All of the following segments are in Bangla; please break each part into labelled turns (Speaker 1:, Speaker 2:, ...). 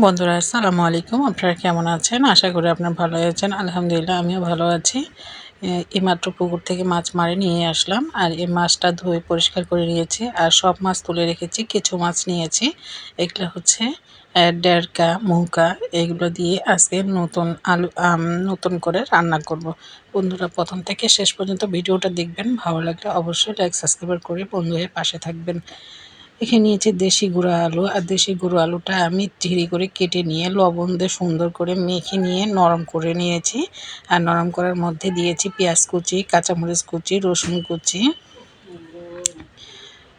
Speaker 1: বন্ধুরা, আসসালামু আলাইকুম। আপনারা কেমন আছেন? আশা করি আপনারা ভালো আছেন। আলহামদুলিল্লাহ, আমিও ভালো আছি। এ- এইমাত্র পুকুর থেকে মাছ মারে নিয়ে আসলাম। আর এই মাছটা ধুয়ে পরিষ্কার করে নিয়েছি। আর সব মাছ তুলে রেখেছি, কিছু মাছ নিয়েছি। এগুলো হচ্ছে ডেরকা মুকা এগুলো দিয়ে আজকে নতুন আলু নতুন করে রান্না করব। বন্ধুরা, প্রথম থেকে শেষ পর্যন্ত ভিডিওটা দেখবেন। ভালো লাগলে অবশ্যই লাইক সাবস্ক্রাইব করে বন্ধু হয়ে পাশে থাকবেন। এখানে নিয়েছি দেশি গুঁড়ো আলু। আর দেশি গুঁড়ো আলুটা আমি ঝিরি করে কেটে নিয়ে লবণ দিয়ে সুন্দর করে মেখে নিয়ে নরম করে নিয়েছি। আর নরম করার মধ্যে দিয়েছি পেঁয়াজ কুচি, কাঁচামরিচ কুচি, রসুন কুচি।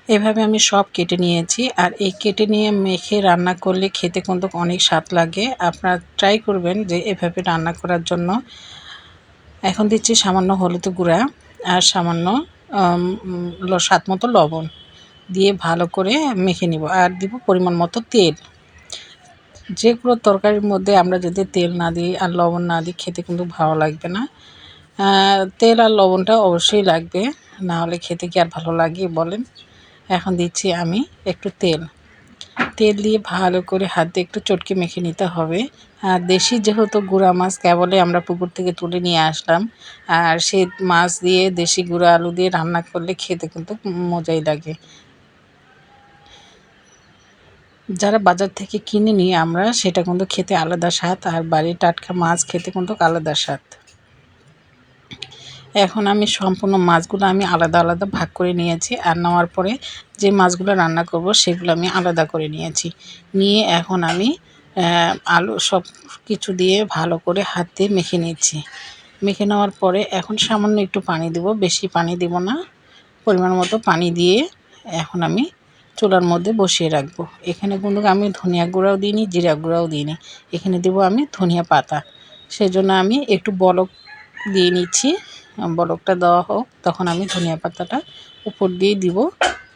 Speaker 1: এভাবে আমি সব কেটে নিয়েছি। আর এই কেটে নিয়ে মেখে রান্না করলে খেতে কিন্তু অনেক স্বাদ লাগে। আপনারা ট্রাই করবেন যে এভাবে রান্না করার জন্য। এখন দিচ্ছি সামান্য হলুদ গুঁড়া আর সামান্য স্বাদ মতো লবণ। দিয়ে ভালো করে মেখে নিব আর দিব পরিমাণ মতো তেল। যে কোনো তরকারির মধ্যে আমরা যদি তেল না দিই আর লবণ না দিই, খেতে কিন্তু ভালো লাগবে না। তেল আর লবণটা অবশ্যই লাগবে, না হলে খেতে কি আর ভালো লাগে বলেন? এখন দিচ্ছি আমি একটু তেল। তেল দিয়ে ভালো করে হাত দিয়ে একটু চটকে মেখে নিতে হবে। আর দেশি যেহেতু গুঁড়া মাছ, কেবলে আমরা পুকুর থেকে তুলে নিয়ে আসলাম। আর সেই মাছ দিয়ে দেশি গুঁড়া আলু দিয়ে রান্না করলে খেতে কিন্তু মজাই লাগে। যারা বাজার থেকে কিনে নিই আমরা সেটা কিন্তু খেতে আলাদা স্বাদ আর বাড়ির টাটকা মাছ খেতে কিন্তু আলাদা স্বাদ। এখন আমি সম্পূর্ণ মাছগুলো আমি আলাদা আলাদা ভাগ করে নিয়েছি আর নেওয়ার পরে যে মাছগুলো রান্না করব সেগুলো আমি আলাদা করে নিয়েছি। নিয়ে এখন আমি আলু সব কিছু দিয়ে ভালো করে হাত দিয়ে মেখে নিচ্ছি। মেখে নেওয়ার পরে এখন সামান্য একটু পানি দেব, বেশি পানি দেব না, পরিমাণ মতো পানি দিয়ে এখন আমি চুলার মধ্যে বসিয়ে রাখব। এখানে কিন্তু আমি ধনিয়া গুঁড়াও দিইনি, জিরা গুঁড়াও দিইনি। এখানে দেবো আমি ধনিয়া পাতা। সেজন্য আমি একটু বলক দিয়ে নিচ্ছি। বলকটা দেওয়া হোক, তখন আমি ধনিয়া পাতাটা উপর দিয়ে দিব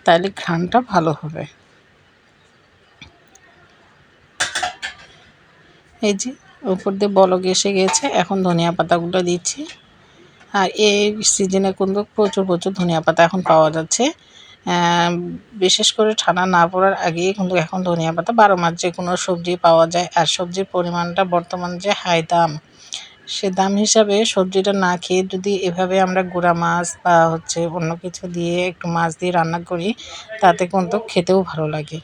Speaker 1: তাহলে ঘ্রাণটা ভালো হবে। এই যে উপর দিয়ে বলক এসে গেছে, এখন ধনিয়া পাতাগুলো দিচ্ছি। আর এই সিজনে কিন্তু প্রচুর প্রচুর ধনিয়া পাতা এখন পাওয়া যাচ্ছে। বিশেষ করে ঠান্ডা না পড়ার আগেই কিন্তু এখন ধনিয়া পাতা, বারো মাস যে কোনো সবজি পাওয়া যায়। আর সবজির পরিমাণটা বর্তমান যে হাই দাম, সে দাম হিসাবে সবজিটা না খেয়ে যদি এভাবে আমরা গুঁড়া মাছ বা হচ্ছে অন্য কিছু দিয়ে একটু মাছ দিয়ে রান্না করি, তাতে কিন্তু খেতেও ভালো লাগে।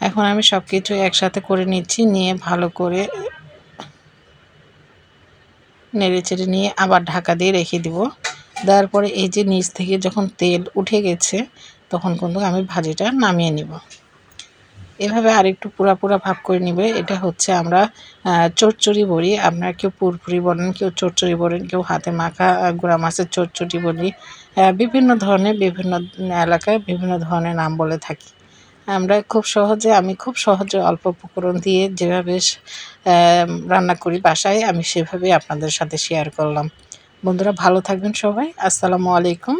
Speaker 1: এখন আমি সব কিছু একসাথে করে নিচ্ছি, নিয়ে ভালো করে নেড়ে চেড়ে নিয়ে আবার ঢাকা দিয়ে রেখে দিব। দেওয়ার পরে এই যে নিচ থেকে যখন তেল উঠে গেছে তখন কিন্তু আমি ভাজিটা নামিয়ে নিব। এভাবে আরেকটু পুরা পুরা ভাব করে নিবে। এটা হচ্ছে আমরা আহ, চচ্চড়ি বলি আপনারা কেউ পুরপুরি বলেন কেউ চচ্চড়ি বলেন কেউ হাতে মাখা গুঁড়া মাছের চচ্চড়ি বলি বিভিন্ন ধরনের বিভিন্ন এলাকায় বিভিন্ন ধরনের নাম বলে থাকি। আমরা খুব সহজে আমি খুব সহজে অল্প উপকরণ দিয়ে যেভাবে রান্না করি বাসায় আমি সেভাবেই আপনাদের সাথে শেয়ার করলাম। বন্ধুরা ভালো থাকবেন সবাই। আসসালামু আলাইকুম।